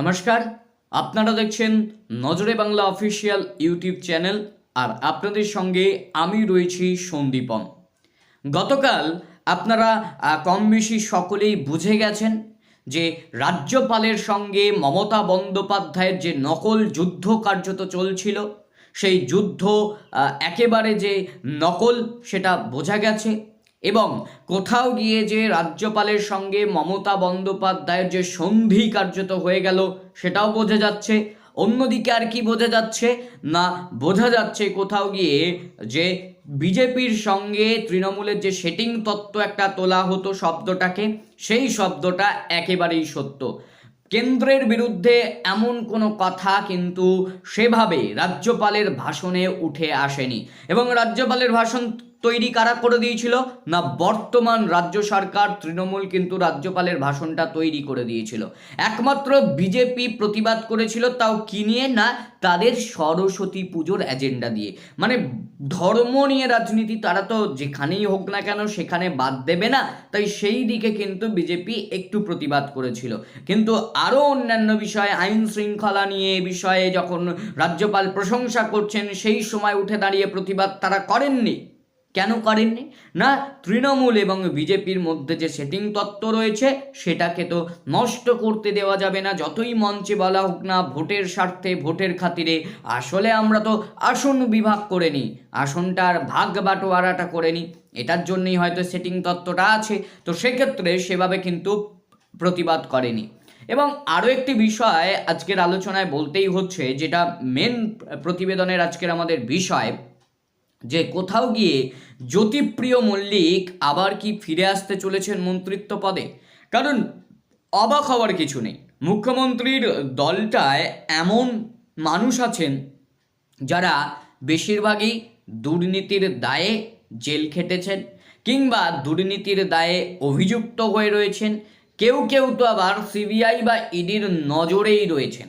নমস্কার, আপনারা দেখছেন Nazare Bangla official YouTube channel, আর আপনাদের সঙ্গে আমি রয়েছি সন্দীপন। গতকাল আপনারা কম বেশি সকলেই বুঝে গেছেন যে রাজ্যপালের সঙ্গে মমতা বন্দ্যোপাধ্যায়ের যে নকল যুদ্ধ কার্যত চলছিল, সেই যুদ্ধ একেবারে যে নকল সেটা বোঝা গেছে। এবং কোথাও গিয়ে যে রাজ্যপালের সঙ্গে মমতা বন্দ্যোপাধ্যায়ের যে সন্ধি কার্যত হয়ে গেল, সেটাও বোঝা যাচ্ছে। অন্যদিকে আর কি বোঝা যাচ্ছে? না, বোঝা যাচ্ছে কোথাও গিয়ে যে বিজেপির সঙ্গে তৃণমূলের যে সেটিং তত্ত্ব একটা তোলা হতো শব্দটাকে, সেই শব্দটা একেবারেই সত্য। কেন্দ্রের বিরুদ্ধে এমন কোনো কথা কিন্তু সেভাবে রাজ্যপালের ভাষণে উঠে আসেনি। এবং রাজ্যপালের ভাষণ তৈরি কারা করে দিয়েছিল? না, বর্তমান রাজ্য সরকার, তৃণমূল কিন্তু রাজ্যপালের ভাষণটা তৈরি করে দিয়েছিল। একমাত্র বিজেপি প্রতিবাদ করেছিল, তাও কি নিয়ে? না, তাদের সরস্বতী পুজোর এজেন্ডা দিয়ে। মানে ধর্ম নিয়ে রাজনীতি তারা তো যেখানেই হোক না কেন, সেখানে বাদ দেবে না। তাই সেই দিকে কিন্তু বিজেপি একটু প্রতিবাদ করেছিল। কিন্তু আরও অন্যান্য বিষয়ে, আইন শৃঙ্খলা নিয়ে এ বিষয়ে যখন রাজ্যপাল প্রশংসা করছেন, সেই সময় উঠে দাঁড়িয়ে প্রতিবাদ তারা করেননি। কেন করেননি? না, তৃণমূল এবং বিজেপির মধ্যে যে সেটিং তত্ত্ব রয়েছে, সেটাকে তো নষ্ট করতে দেওয়া যাবে না। যতই মঞ্চে বলা হোক না, ভোটের স্বার্থে, ভোটের খাতিরে, আসলে আমরা তো আসন বিভাগ করে নিই আসনটার ভাগ বাটোয়ারাটা করে নিই এটার জন্যই হয়তো সেটিং তত্ত্বটা আছে। তো সেক্ষেত্রে সেভাবে কিন্তু প্রতিবাদ করেনি। এবং আরও একটি বিষয় আজকের আলোচনায় বলতেই হচ্ছে, যেটা মেন প্রতিবেদনের আজকের আমাদের বিষয় যে কোথাও গিয়ে জ্যোতিপ্রিয় মল্লিক আবার কি ফিরে আসতে চলেছেন মন্ত্রিত্ব পদে? কারণ অবাক হওয়ার কিছু নেই। মুখ্যমন্ত্রীর দলটায় এমন মানুষ আছেন যারা বেশিরভাগই দুর্নীতির দায়ে জেল খেটেছেন কিংবা দুর্নীতির দায়ে অভিযুক্ত হয়ে রয়েছেন। কেউ কেউ তো আবার সিবিআই বা ইডির নজরেই রয়েছেন।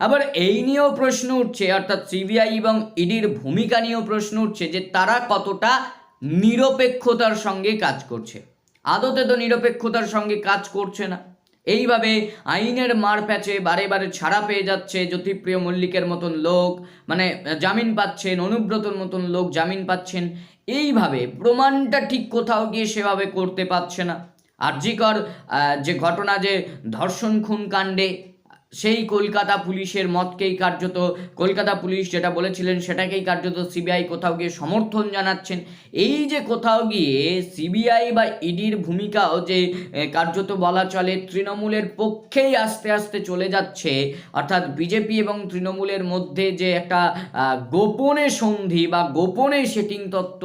আবার এই নিয়েও প্রশ্ন উঠছে অর্থাৎ সিবিআই এবং ইডির ভূমিকা নিয়েও প্রশ্ন উঠছে যে তারা কতটা নিরপেক্ষতার সঙ্গে কাজ করছে। আদতে তো নিরপেক্ষতার সঙ্গে কাজ করছে না। এইভাবে আইনের মার প্যাচে বারে বারে ছাড়া পেয়ে যাচ্ছে জ্যোতিপ্রিয় মল্লিকের মতন লোক মানে জামিন পাচ্ছেন অনুব্রতর মতন লোক জামিন পাচ্ছেন। এইভাবে প্রমাণটা ঠিক কোথাও গিয়ে সেভাবে করতে পারছে না। আরজিকর আহ, যে ঘটনা যে ধর্ষণ খুন কাণ্ডে সেই কলকাতা পুলিশের মতকেই কার্যত, কলকাতা পুলিশ যেটা বলেছিলেন সেটাকেই কার্যত সিবিআই কোথাও গিয়ে সমর্থন জানাচ্ছেন। এই যে কোথাও গিয়ে সিবিআই বা ইডির ভূমিকাও যে কার্যত বলা চলে, তৃণমূলের পক্ষেই আস্তে আস্তে চলে যাচ্ছে, অর্থাৎ বিজেপি এবং তৃণমূলের মধ্যে যে একটা গোপনে সন্ধি বা গোপনে সেটিং তত্ত্ব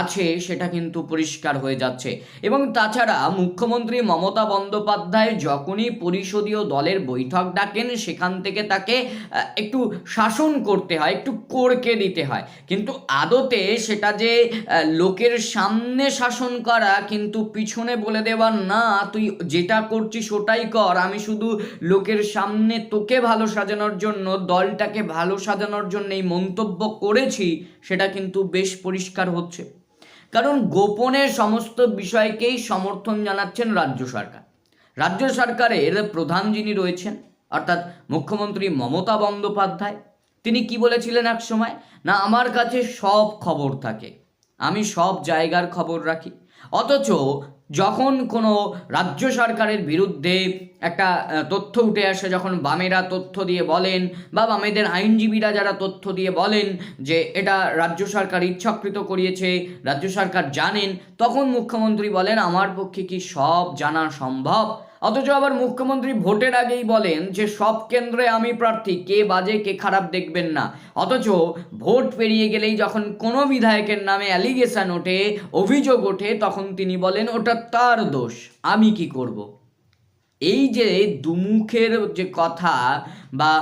আছে, সেটা কিন্তু পরিষ্কার হয়ে যাচ্ছে। এবং তাছাড়া মুখ্যমন্ত্রী মমতা বন্দ্যোপাধ্যায় যখনই পরিষদীয় দলের বৈঠক ডাকেন সেখান থেকে তাকে একটু শাসন করতে হয়, একটু করকে দিতে হয়। কিন্তু আদতে সেটা যে লোকের সামনে শাসন করা, কিন্তু পিছনে বলে দেওয়া, না, তুই যেটা করছিস ওটাই কর, আমি শুধু লোকের সামনে তোকে ভালো সাজানোর জন্য, দলটাকে ভালো সাজানোর জন্য এই মন্তব্য করেছি, সেটা কিন্তু বেশ পরিষ্কার হচ্ছে। কারণ গোপনে সমস্ত বিষয়কেই সমর্থন জানাচ্ছেন রাজ্য সরকার। রাজ্য সরকারের প্রধান যিনি রয়েছেন অর্থাৎ মুখ্যমন্ত্রী মমতা বন্দ্যোপাধ্যায়, তিনি কি বলেছিলেন এক সময়? না, আমার কাছে সব খবর থাকে। আমি সব জায়গার খবর রাখি। অথচ যখন কোনো রাজ্য সরকারের বিরুদ্ধে একটা তথ্য উঠে আসে, যখন বামেরা তথ্য দিয়ে বলেন বা বামেদের আইনজীবীরা যারা তথ্য দিয়ে বলেন যে এটা রাজ্য সরকার ইচ্ছাকৃত করিয়েছে, রাজ্য সরকার জানেন, তখন মুখ্যমন্ত্রী বলেন, আমার পক্ষে কি সব জানা সম্ভব? অথচ আবার মুখ্যমন্ত্রী ভোটের আগেই বলেন যে, সব কেন্দ্রে আমি প্রার্থী, কে বাজে, কে খারাপ দেখবেন না অথচ ভোট পেরিয়ে গেলেই যখন কোনো বিধায়কের নামে অ্যালিগেশন ওঠে, অভিযোগ ওঠে, তখন তিনি বলেন, ওটা তার দোষ, আমি কি করব। এই যে দুমুখের যে কথা বা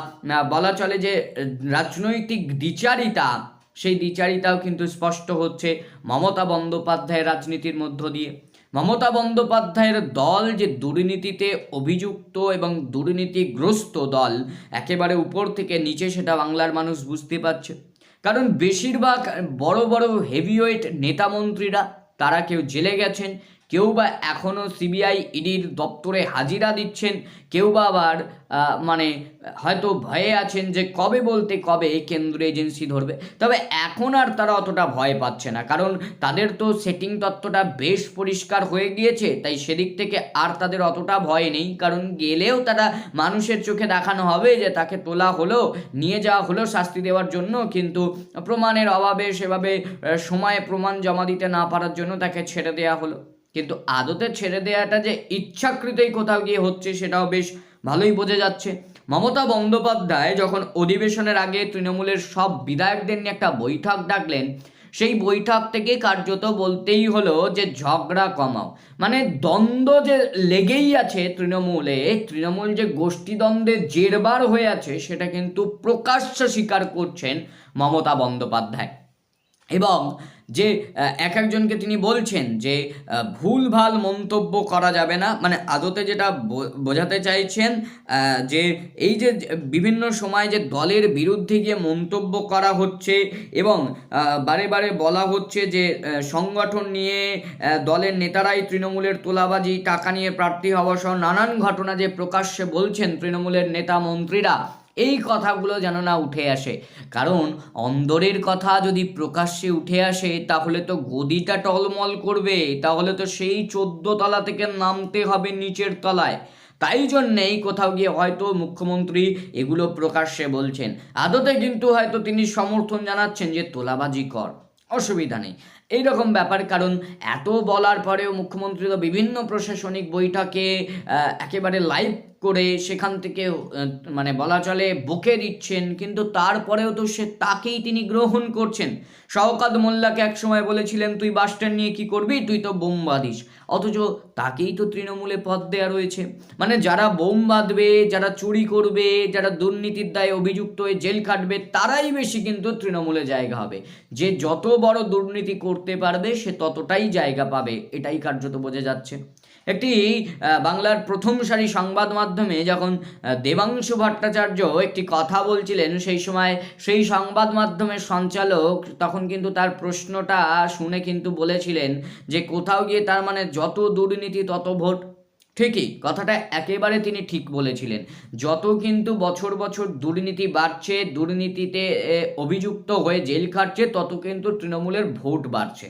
বলা চলে যে, রাজনৈতিক দ্বিচারিতা, সেই দ্বিচারিতাও কিন্তু স্পষ্ট হচ্ছে মমতা বন্দ্যোপাধ্যায়ের রাজনীতির মধ্য দিয়ে মমতা বন্দ্যোপাধ্যায়ের দল যে দুর্নীতিতে অভিযুক্ত এবং দুর্নীতিগ্রস্ত দল, একেবারে উপর থেকে নিচে, সেটা বাংলার মানুষ বুঝতে পারছে। কারণ বেশিরভাগ বড় বড় হেভিওয়েট নেতামন্ত্রীরা তারা কেউ জেলে গেছেন কেউ বা এখনও সিবিআই ইডির দপ্তরে হাজিরা দিচ্ছেন, কেউ বা আবার মানে হয়তো ভয়ে আছেন যে কবে বলতে কবে কেন্দ্র এজেন্সি ধরবে। তবে এখন আর তারা অতটা ভয় পাচ্ছে না, কারণ তাদের তো সেটিং তত্ত্বটা বেশ পরিষ্কার হয়ে গিয়েছে, তাই সেদিক থেকে আর তাদের অতটা ভয় নেই, কারণ গেলেও তারা মানুষের চোখে দেখানো হবে যে তাকে তোলা হলো, নিয়ে যাওয়া হলো শাস্তি দেওয়ার জন্য, কিন্তু প্রমাণের অভাবে সেভাবে সময়ে প্রমাণ জমা দিতে না পারার জন্য তাকে ছেড়ে দেওয়া হলো। কিন্তু আদতে ছেড়ে দেওয়াটা যে ইচ্ছাকৃতই কোথাও গিয়ে হচ্ছে সেটাও বেশ ভালোই বোঝা যাচ্ছে। মমতা বন্দ্যোপাধ্যায় যখন অধিবেশনের আগে তৃণমূলের সব বিধায়কদের নিয়ে একটা বৈঠক ডাকলেন, সেই বৈঠক থেকে কার্যত বলতেই হলো যে ঝগড়া কমাও। মানে দ্বন্দ্ব যে লেগেই আছে তৃণমূলে, তৃণমূল যে গোষ্ঠীদ্বন্দ্বে জেরবার হয়ে আছে, সেটা কিন্তু প্রকাশ্য স্বীকার করছেন মমতা বন্দ্যোপাধ্যায়। এবং যে এক একজনকে তিনি বলছেন যে আহ, ভুলভাল মন্তব্য করা যাবে না। মানে আদতে যেটা বোঝাতে চাইছেন যে এই যে বিভিন্ন সময় যে দলের বিরুদ্ধে গিয়ে মন্তব্য করা হচ্ছে এবং বারে বারে বলা হচ্ছে যে সংগঠন নিয়ে দলের নেতারাই তৃণমূলের তোলাবাজি টাকা নিয়ে প্রার্থী হওয়া সহ নানান ঘটনা যে প্রকাশ্যে বলছেন তৃণমূলের নেতা মন্ত্রীরা। এই কথাগুলো যেন না উঠে আসে। কারণ অন্দরের কথা যদি প্রকাশ্যে উঠে আসে, তাহলে তো গদিটা টলমল করবে, তাহলে তো সেই চোদ্দ তলা থেকে নামতে হবে নিচের তলায়। তাই জন্যেই কোথাও গিয়ে হয়তো মুখ্যমন্ত্রী এগুলো প্রকাশ্যে বলছেন। আদতে কিন্তু হয়তো তিনি সমর্থন জানাচ্ছেন যে তোলাবাজি কর। অসুবিধা নেই। এইরকম ব্যাপার, কারণ এত বলার পরেও মুখ্যমন্ত্রী তো বিভিন্ন প্রশাসনিক বৈঠকে একেবারে লাইভ করে সেখান থেকে মানে বলা চলে বকে দিচ্ছেন, কিন্তু তারপরেও তো সে তাকেই তিনি গ্রহণ করছেন। শওকাত মোল্লাকে একসময় বলেছিলেন, তুই বাস স্ট্যান্ড নিয়ে কি করবি? তুই তো বোম বাঁধিস। অথচ তাকেই তো তৃণমূলে পদ দেওয়া রয়েছে। মানে যারা বোম বাঁধবে, যারা চুরি করবে, যারা দুর্নীতির দায়ে অভিযুক্ত হয়ে জেল কাটবে তারাই বেশি কিন্তু তৃণমূলে জায়গা হবে। যে যত বড় দুর্নীতি করতে পারবে, সে ততটাই জায়গা পাবে। এটাই কার্যত বোঝা যাচ্ছে। একটি বাংলার প্রথম সারি সংবাদ মাধ্যমে যখন দেবাংশু ভট্টাচার্য একটি কথা বলছিলেন, সেই সময় সেই সংবাদ মাধ্যমের সঞ্চালক তখন কিন্তু তার প্রশ্নটা শুনে কিন্তু বলেছিলেন যে কোথাও গিয়ে তার মানে যত দুর্নীতি তত ভোট ঠিকই, কথাটা একেবারে তিনি ঠিক বলেছিলেন। যত কিন্তু বছর বছর দুর্নীতি বাড়ছে, দুর্নীতিতে অভিযুক্ত হয়ে জেল খাটছে, তত কিন্তু তৃণমূলের ভোট বাড়ছে।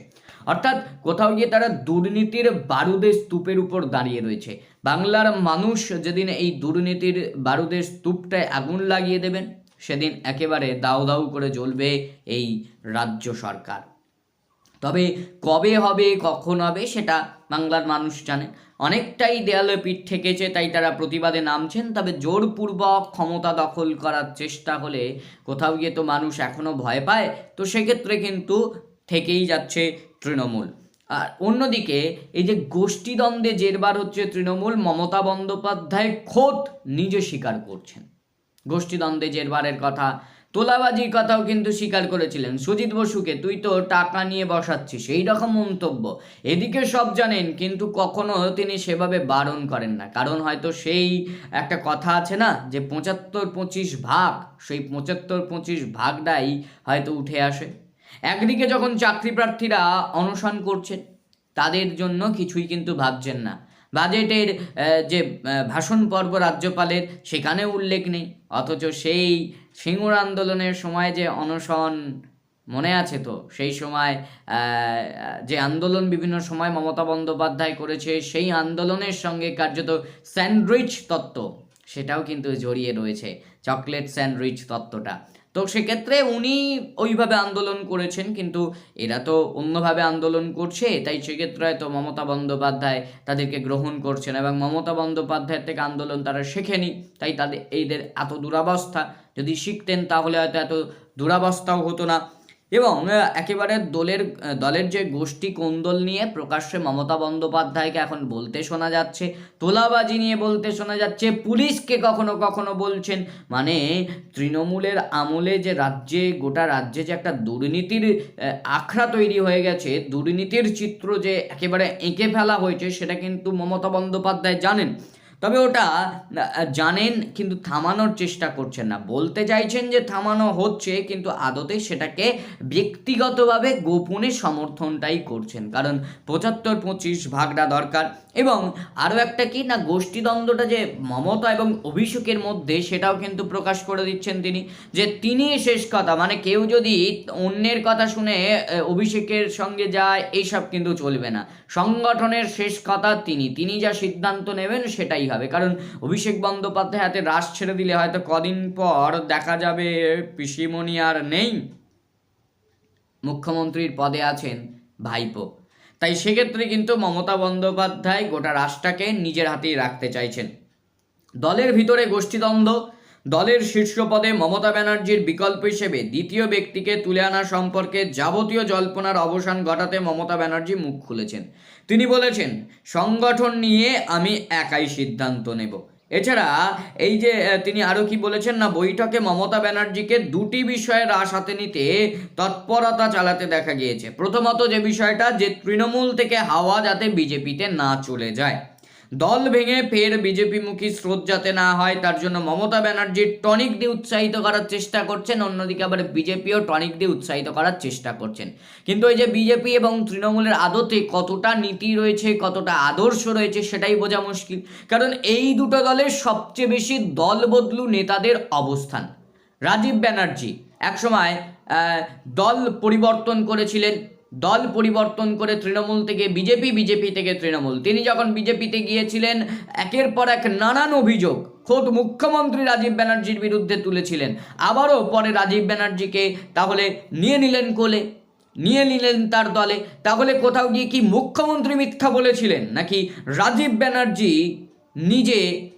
অর্থাৎ কোথাও গিয়ে তারা দুর্নীতির বারুদের স্তূপের উপর দাঁড়িয়ে রয়েছে। বাংলার মানুষ যেদিন এই দুর্নীতির বারুদের স্তূপটায় আগুন লাগিয়ে দেবেন, সেদিন একেবারে দাউ দাউ করে জ্বলবে এই রাজ্য সরকার। তবে কবে হবে, কখন হবে, সেটা বাংলার মানুষ জানে। অনেকটাই দেয়ালে পিঠ ঠেকেছে, তাই তারা প্রতিবাদে নামছেন, তবে জোরপূর্বক ক্ষমতা দখল করার চেষ্টা হলে কোথাও গিয়ে তো মানুষ এখনও ভয় পায়। তো সেক্ষেত্রে কিন্তু থেকেই যাচ্ছে তৃণমূল। আর অন্যদিকে, এই যে গোষ্ঠীদ্বন্দ্বে জেরবার হচ্ছে তৃণমূল, মমতা বন্দ্যোপাধ্যায় খোদ নিজে স্বীকার করছেন। গোষ্ঠীদ্বন্দ্বে জেরবারের কথা তোলাবাজির কথাও কিন্তু স্বীকার করেছিলেন। সুজিত বসুকে, তুই তো টাকা নিয়ে বসাচ্ছিস, এই রকম মন্তব্য। এদিকে সব জানেন, কিন্তু কখনো তিনি সেভাবে বারণ করেন না। কারণ হয়তো সেই একটা কথা আছে না, যে পঁচাত্তর পঁচিশ ভাগ, সেই পঁচাত্তর পঁচিশ ভাগটাই হয়তো উঠে আসে। একদিকে যখন চাকরি প্রার্থীরা অনশন করছেন, তাদের জন্য কিছুই কিন্তু ভাবছেন না। বাজেটের যে ভাষণ পর্ব রাজ্যপালের, সেখানে উল্লেখ নেই। অথচ সেই সিঙ্গুর আন্দোলনের সময় যে অনশন মনে আছে তো, সেই সময় যে আন্দোলন বিভিন্ন সময় মমতা বন্দ্যোপাধ্যায় করেছে, সেই আন্দোলনের সঙ্গে কার্যত স্যান্ডউইচ তত্ত্ব, সেটাও কিন্তু জড়িয়ে রয়েছে, চকলেট স্যান্ডউইচ তত্ত্বটা। তো সেক্ষেত্রে উনি ওইভাবে আন্দোলন করেছেন, কিন্তু এরা তো অন্যভাবে আন্দোলন করছে, তাই সেক্ষেত্রে হয়তো মমতা বন্দ্যোপাধ্যায় তাদেরকে গ্রহণ করছেন এবং মমতা বন্দ্যোপাধ্যায়ের থেকে আন্দোলন তারা শেখেনি, তাই তাদের এইদের এত দুরাবস্থা যদি শিখতেন তাহলে হয়তো এত দুরাবস্থাও হতো না। এবং একেবারে দলের দলের যে গোষ্ঠী কোন্দল নিয়ে প্রকাশ্যে মমতা বন্দ্যোপাধ্যায়কে এখন বলতে শোনা যাচ্ছে, তোলাবাজি নিয়ে বলতে শোনা যাচ্ছে, পুলিশকে কখনো কখনো বলছেন। মানে তৃণমূলের আমলে যে রাজ্যে, গোটা রাজ্যে যে একটা দুর্নীতির আখড়া তৈরি হয়ে গেছে, দুর্নীতির চিত্র যে একেবারে এঁকে ফেলা হয়েছে, সেটা কিন্তু মমতা বন্দ্যোপাধ্যায় জানেন। তবে ওটা জানেন কিন্তু থামানোর চেষ্টা করছেন না। বলতে চাইছেন যে থামানো হচ্ছে, কিন্তু আদতে সেটাকে ব্যক্তিগতভাবে গোপনে সমর্থনটাই করছেন। কারণ পঁচাত্তর পঁচিশ ভাগটা দরকার। এবং আরও একটা কি, না, গোষ্ঠীদ্বন্দ্বটা যে মমতা এবং অভিষেকের মধ্যে সেটাও কিন্তু প্রকাশ করে দিচ্ছেন তিনি। যে তিনি শেষ কথা মানে কেউ যদি অন্যের কথা শুনে অভিষেকের সঙ্গে যায়, এইসব কিন্তু চলবে না। সংগঠনের শেষ কথা তিনি। তিনি যা সিদ্ধান্ত নেবেন সেটাই হবে। কারণ অভিষেক বন্দ্যোপাধ্যায় হাতে ছেড়ে দিলে হয়তো কদিন পর দেখা যাবে পিসিমণি আর নেই। মুখ্যমন্ত্রীর পদে আছেন ভাইপো। তাই সেক্ষেত্রে কিন্তু মমতা বন্দ্যোপাধ্যায় গোটা রাষ্ট্রটাকে নিজের হাতেই রাখতে চাইছেন। দলের ভিতরে গোষ্ঠীদ্বন্দ্ব দলের শীর্ষ পদে মমতা ব্যানার্জির বিকল্প হিসেবে দ্বিতীয় ব্যক্তিকে তুলে আনা সম্পর্কে যাবতীয় জল্পনার অবসান ঘটাতে মমতা ব্যানার্জি মুখ খুলেছেন। তিনি বলেছেন, সংগঠন নিয়ে আমি একাই সিদ্ধান্ত নেব। এছাড়া এই যে তিনি আরও কি বলেছেন না, বৈঠকে মমতা ব্যানার্জিকে দুটি বিষয়ে রাশ হাতে নিতে তৎপরতা চালাতে দেখা গিয়েছে। প্রথমত যে বিষয়টা, যে তৃণমূল থেকে হাওয়া যাতে বিজেপিতে না চলে যায়। দল ভেঙে ফের বিজেপিমুখী স্রোত যাতে না হয়, তার জন্য মমতা ব্যানার্জির টনিক দিয়ে উৎসাহিত করার চেষ্টা করছেন। অন্যদিকে আবার বিজেপিও টনিক দিয়ে উৎসাহিত করার চেষ্টা করছেন। কিন্তু এই যে বিজেপি এবং তৃণমূলের আদতে কতটা নীতি রয়েছে, কতটা আদর্শ রয়েছে, সেটাই বোঝা মুশকিল। কারণ এই দুটো দলের সবচেয়ে বেশি দল বদলু নেতাদের অবস্থান। রাজীব ব্যানার্জি একসময় দল পরিবর্তন করেছিলেন। দল পরিবর্তন করে তৃণমূল থেকে বিজেপি বিজেপি থেকে তৃণমূল। তিনি যখন বিজেপিতে গিয়েছিলেন, একের পর এক নানান অভিযোগ খোদ মুখ্যমন্ত্রী রাজীব ব্যানার্জির বিরুদ্ধে তুলেছিলেন। আবারও পরে রাজীব ব্যানার্জিকে তাহলে নিয়ে নিলেন কোলে? নিয়ে নিলেন তার দলে? তাহলে কোথাও গিয়ে কি মুখ্যমন্ত্রী মিথ্যা বলেছিলেন? নাকি রাজীব ব্যানার্জি নিজে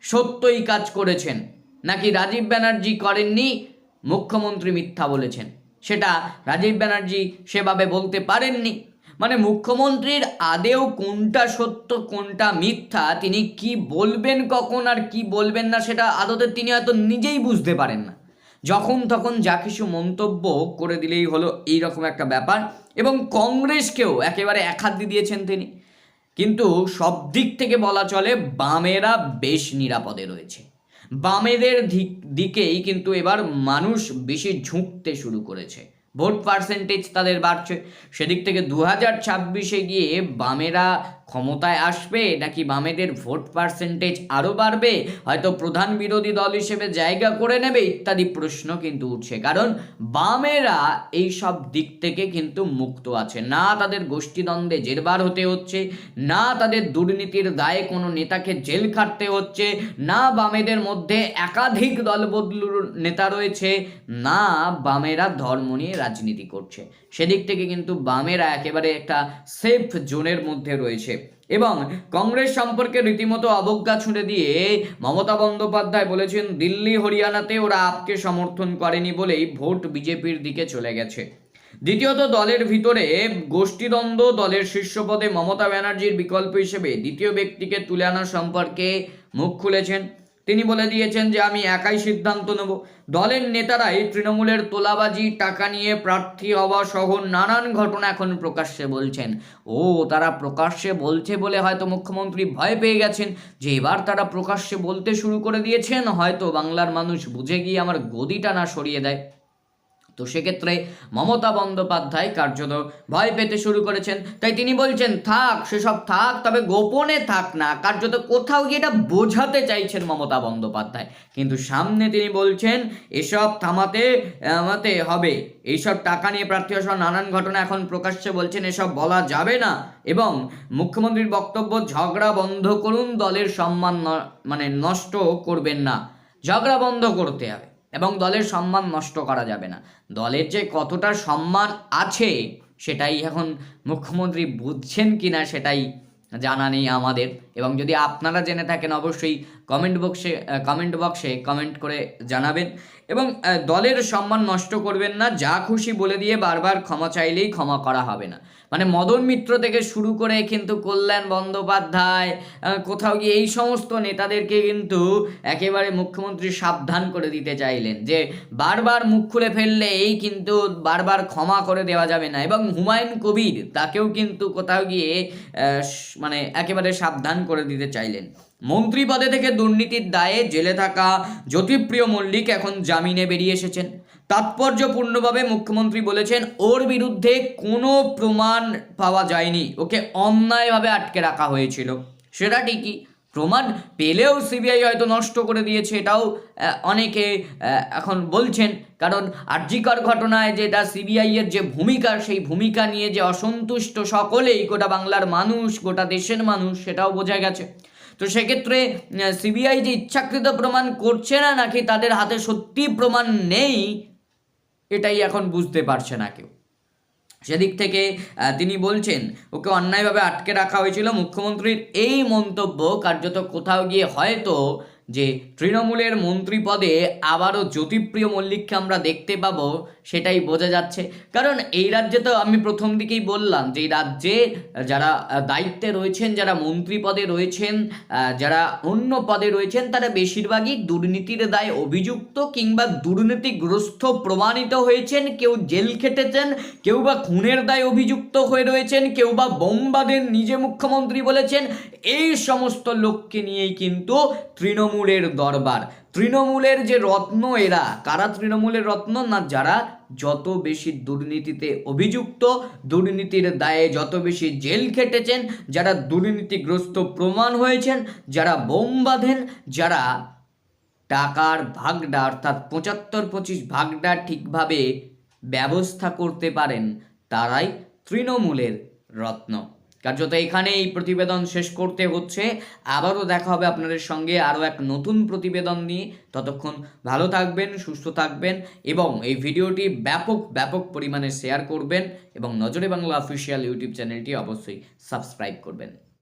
সত্যই কাজ করেছেন? নাকি রাজীব ব্যানার্জি করেননি, মুখ্যমন্ত্রী মিথ্যা বলেছেন? সেটা রাজীব ব্যানার্জি সেভাবে বলতে পারেননি। মানে মুখ্যমন্ত্রীর আদেও কোনটা সত্য, কোনটা মিথ্যা, তিনি কি বলবেন কখন আর কি বলবেন না সেটা আদতে তিনি হয়তো নিজেই বুঝতে পারেন না। যখন তখন যা কিছু মন্তব্য করে দিলেই হলো এইরকম একটা ব্যাপার এবং কংগ্রেসকেও একেবারে এক হাত দিয়ে দিয়েছেন তিনি। কিন্তু সব দিক থেকে বলা চলে বামেরা বেশ নিরাপদে রয়েছে। বামেদের দিক, দিকেই কিন্তু এবার মানুষ বেশি ঝুঁকতে শুরু করেছে। ভোট পার্সেন্টেজ তাদের বাড়ছে। সেদিক থেকে দু হাজার ছাব্বিশে গিয়ে বামেরা ক্ষমতায় আসবে নাকি বামেদের ভোট পার্সেন্টেজ আরও বাড়বে? হয়তো প্রধান বিরোধী দল হিসেবে জায়গা করে নেবে ইত্যাদি প্রশ্ন কিন্তু উঠছে। কারণ বামেরা এই সব দিক থেকে কিন্তু মুক্ত আছে। না তাদের গোষ্ঠীদ্বন্দ্বে জেরবার হতে হচ্ছে, না তাদের দুর্নীতির দায়ে কোনো নেতাকে জেল খাটতে হচ্ছে, না বামেদের মধ্যে একাধিক দলবদলুর নেতা রয়েছে, না বামেরা ধর্ম নিয়ে রাজনীতি করছে। সেদিক থেকে কিন্তু বামেরা একেবারে একটা সেফ জোনের মধ্যে রয়েছে। এবং কংগ্রেস সম্পর্কে রীতিমতো অবজ্ঞা ছুঁড়ে দিয়ে মমতা বন্দ্যোপাধ্যায় বলেছেন, দিল্লি, হরিয়ানাতে ওরা আপকে সমর্থন করেনি বলেই ভোট বিজেপির দিকে চলে গেছে। দ্বিতীয়ত, দলের ভিতরে গোষ্ঠীদ্বন্দ্ব, দলের শীর্ষ পদে মমতা ব্যানার্জির বিকল্প হিসেবে দ্বিতীয় ব্যক্তিকে তুলে আনার সম্পর্কে মুখ খুলেছেন। তিনি বলে দিয়েছেন যে আমি একাই সিদ্ধান্ত নেব। দলের নেতারাই তৃণমূলের তোলাবাজি, টাকা নিয়ে প্রার্থী হওয়া সহ নানান ঘটনা এখন প্রকাশ্যে বলছেন। ও, তারা প্রকাশ্যে বলছে বলে হয়তো মুখ্যমন্ত্রী ভয় পেয়ে গেছেন যে এবার তারা প্রকাশ্যে বলতে শুরু করে দিয়েছেন। হয়তো বাংলার মানুষ বুঝে গিয়ে আমার গদিটা না সরিয়ে দেয়। তো সেক্ষেত্রে মমতা বন্দ্যোপাধ্যায় কার্যত ভয় পেতে শুরু করেছেন। তাই তিনি বলছেন, থাক, সেসব থাক, তবে গোপনে থাক না। কার্যত কোথাও গিয়ে এটা বোঝাতে চাইছেন মমতা বন্দ্যোপাধ্যায়। কিন্তু সামনে তিনি বলছেন, এসব থামাতে থামাতে হবে। এইসব টাকা নিয়ে প্রার্থী সহ নানান ঘটনা এখন প্রকাশ্যে বলছেন, এসব বলা যাবে না। এবং মুখ্যমন্ত্রীর বক্তব্য, ঝগড়া বন্ধ করুন, দলের সম্মান মানে নষ্ট করবেন না। ঝগড়া বন্ধ করতে হবে। এবং দলের সম্মান নষ্ট করা যাবে না। দলের যে কতটা সম্মান আছে, সেটাই এখন মুখ্যমন্ত্রী বুঝছেন কি না সেটাই জানা নেই আমাদের। এবং যদি আপনারা জেনে থাকেন, অবশ্যই কমেন্ট বক্সে কমেন্ট বক্সে কমেন্ট করে জানাবেন। এবং দলের সম্মান নষ্ট করবেন না, যা খুশি বলে দিয়ে বারবার ক্ষমা চাইলেই ক্ষমা করা হবে না। মানে মদন মিত্র থেকে শুরু করে কিন্তু কল্যাণ বন্দ্যোপাধ্যায় কোথাও গিয়ে এই সমস্ত নেতাদেরকে কিন্তু একেবারে মুখ্যমন্ত্রী সাবধান করে দিতে চাইলেন যে বারবার মুখ খুলে ফেললে এই কিন্তু বারবার ক্ষমা করে দেওয়া যাবে না এবং হুমায়ুন কবির তাকেও কিন্তু কোথাও গিয়ে মানে একেবারে সাবধান করে দিতে চাইলেন। মন্ত্রী পদে থেকে দুর্নীতির দায়ে জেলে থাকা জ্যোতিপ্রিয় মল্লিক এখন জামিনে বেরিয়ে এসেছেন। তাৎপর্যপূর্ণভাবে মুখ্যমন্ত্রী বলেছেন, ওর বিরুদ্ধে কোনো প্রমাণ পাওয়া যায়নি। ওকে অন্যায়ভাবে আটকে রাখা হয়েছিল। সেটা ঠিকই। প্রমাণ পেলেও সিবিআই হয়তো নষ্ট করে দিয়েছে এটাও অনেকে এখন বলছেন। কারণ আর্জিকর ঘটনায় যেটা সিবিআই এর যে ভূমিকা, সেই ভূমিকা নিয়ে যে অসন্তুষ্ট সকলেই গোটা বাংলার মানুষ, গোটা দেশের মানুষ, সেটাও বোঝা গেছে। তো সেক্ষেত্রে সিবিআই যে ইচ্ছাকৃত প্রমাণ করছে না, নাকি তাদের হাতে সত্যি প্রমাণ নেই এটাই এখন বুঝতে পারছে না কেউ। সেদিক থেকে তিনি বলছেন, ওকে অন্যায়ভাবে আটকে রাখা হয়েছিল। মুখ্যমন্ত্রীর এই মন্তব্য কার্যত কোথাও গিয়ে হয়তো যে তৃণমূলের মন্ত্রী পদে আবারও জ্যোতিপ্রিয় মল্লিককে আমরা দেখতে পাবো, সেটাই বোঝা যাচ্ছে। কারণ এই রাজ্যে তো আমি প্রথম দিকেই বললাম যে, এই রাজ্যে যারা দায়িত্বে রয়েছেন, যারা মন্ত্রী পদে রয়েছেন যারা অন্য পদে রয়েছেন, তারা বেশিরভাগই দুর্নীতির দায়ে অভিযুক্ত কিংবা দুর্নীতিগ্রস্ত প্রমাণিত হয়েছেন, কেউ জেল খেটেছেন, কেউ বা খুনের দায়ে অভিযুক্ত হয়ে রয়েছেন, কেউ বা বোমবাদের নিজে মুখ্যমন্ত্রী বলেছেন, এই সমস্ত লোককে নিয়েই কিন্তু তৃণমূলের দরবার। তৃণমূলের যে রত্ন এরা, কারা তৃণমূলের রত্ন? না, যারা যত বেশি দুর্নীতিতে অভিযুক্ত, দুর্নীতির দায়ে যত বেশি জেল খেটেছেন, যারা দুর্নীতিগ্রস্ত প্রমাণ হয়েছেন, যারা বোম বাঁধেন, যারা টাকার ভাগটা অর্থাৎ পঁচাত্তর পঁচিশ ভাগটা ঠিকভাবে ব্যবস্থা করতে পারেন, তারাই তৃণমূলের রত্ন। কার্যত এখানে এই প্রতিবেদন শেষ করতে হচ্ছে। আবারও দেখা হবে আপনাদের সঙ্গে আরও এক নতুন প্রতিবেদন নিয়ে। ততক্ষণ ভালো থাকবেন, সুস্থ থাকবেন এবং এই ভিডিওটি ব্যাপক ব্যাপক পরিমাণে শেয়ার করবেন এবং নজরে বাংলা অফিসিয়াল ইউটিউব চ্যানেলটি অবশ্যই সাবস্ক্রাইব করবেন।